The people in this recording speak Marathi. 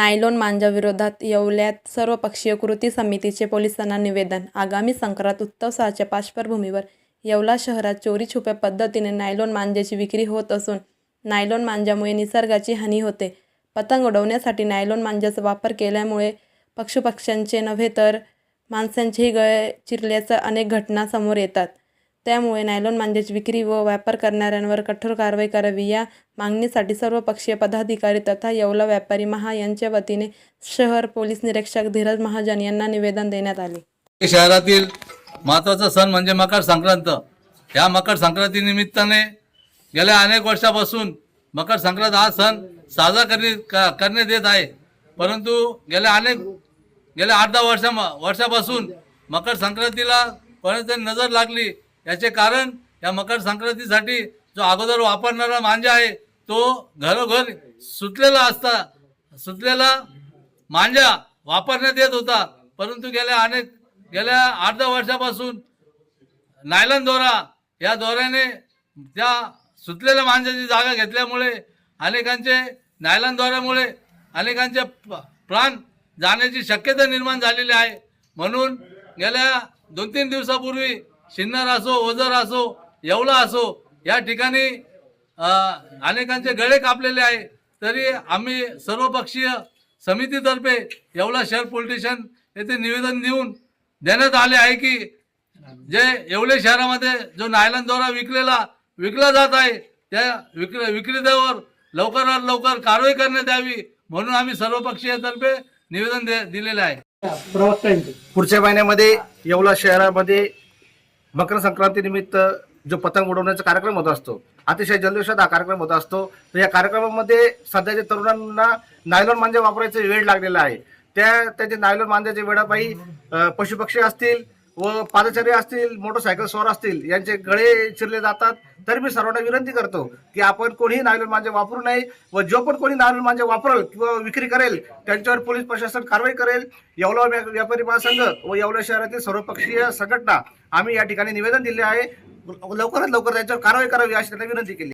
नायलॉन मांजाविरोधात येवल्यात सर्वपक्षीय कृती समितीचे पोलिसांना निवेदन. आगामी संक्रांत उत्सवाच्या पार्श्वभूमीवर येवला शहरात चोरी छुप्या पद्धतीने नायलॉन मांजाची विक्री होत असून नायलॉन मांजामुळे निसर्गाची हानी होते. पतंग उडवण्यासाठी नायलॉन मांजाचा वापर केल्यामुळे पक्षुपक्ष्यांचे नव्हे तर माणसांचेही गळे चिरल्याच्या अनेक घटना समोर येतात. त्यामुळे नायलॉन मांजाची विक्री व व्यापार करणाऱ्यांवर कठोर कारवाई करावी. या मागणीसाठी सर्वपक्षीय पदाधिकारी तथा येवला व्यापारी महा यांच्या वतीने शहर पोलीस निरीक्षक धीरज महाजन यांना निवेदन देण्यात आले. शहरातील महत्त्वाचा सण म्हणजे मकर संक्रांत. या मकर संक्रांती निमित्ताने गेल्या अनेक वर्षापासून मकर संक्रांत हा सण साजरा करणे क- करण्यात येत आहे. परंतु गेल्या अनेक गेल्या आठ दहा वर्षा वर्षापासून मकर संक्रांतीला कोणाची नजर लागली याचे कारण या मकर संक्रांतीसाठी जो अगोदर वापरणारा मांजा आहे तो घरोघर सुटलेला असता. सुटलेला मांजा वापरण्यात येत होता. परंतु गेल्या अनेक गेल्या आठ दहा वर्षापासून नायलन दोरा या दोऱ्याने त्या सुटलेल्या मांजाची जागा घेतल्यामुळे अनेकांचे नायलन दोऱ्यामुळे अनेकांचे प- प्राण जाण्याची शक्यता निर्माण झालेली आहे. म्हणून गेल्या दोन तीन दिवसापूर्वी शिन्नर असो ओझर असो येवला असो या ठिकाणी अनेकांचे गळे कापलेले आहे. तरी आम्ही सर्वपक्षीय समितीतर्फे येवला शहर पोलीस स्टेशन येथे निवेदन देऊन देण्यात आले आहे की जे येवले शहरामध्ये जो नायलन दोरा विकलेला विकला जात आहे त्या विक्र विक्रेत्यावर लवकरात लवकर कारवाई करण्यात यावी म्हणून आम्ही सर्वपक्षीय तर्फे निवेदन दे दिलेले आहे. पुढच्या महिन्यामध्ये येवला शहरामध्ये मकर संक्रांतीनिमित्त जो पतंग उडवण्याचा कार्यक्रम होत असतो अतिशय जल्लोषात हा कार्यक्रम होत असतो. तर या कार्यक्रमामध्ये सध्याच्या तरुणांना नायलॉन मांजे वापरायचं वेळ लागलेला आहे. त्या त्याचे नायलॉन मांज्याच्या वेळापायी पशुपक्षी असतील व पादचारी असतील मोटरसायकल स्वार असतील यांचे गळे चिरले जातात. तर मी सर्वांना विनंती करतो की आपण कोणीही नायलॉन मांजे म्हणजे वापरू नये व जो पण कोणी नायलॉन मांजे म्हणजे वापरल किंवा विक्री करेल त्यांच्यावर पोलीस प्रशासन कारवाई करेल. येवला व्या- व्यापारी महासंघ व येवला शहरातील सर्वपक्षीय संघटना आम्ही या ठिकाणी निवेदन दिले आहे. लवकरात लवकर त्याच्यावर कारवाई करावी अशी त्यांना विनंती केली.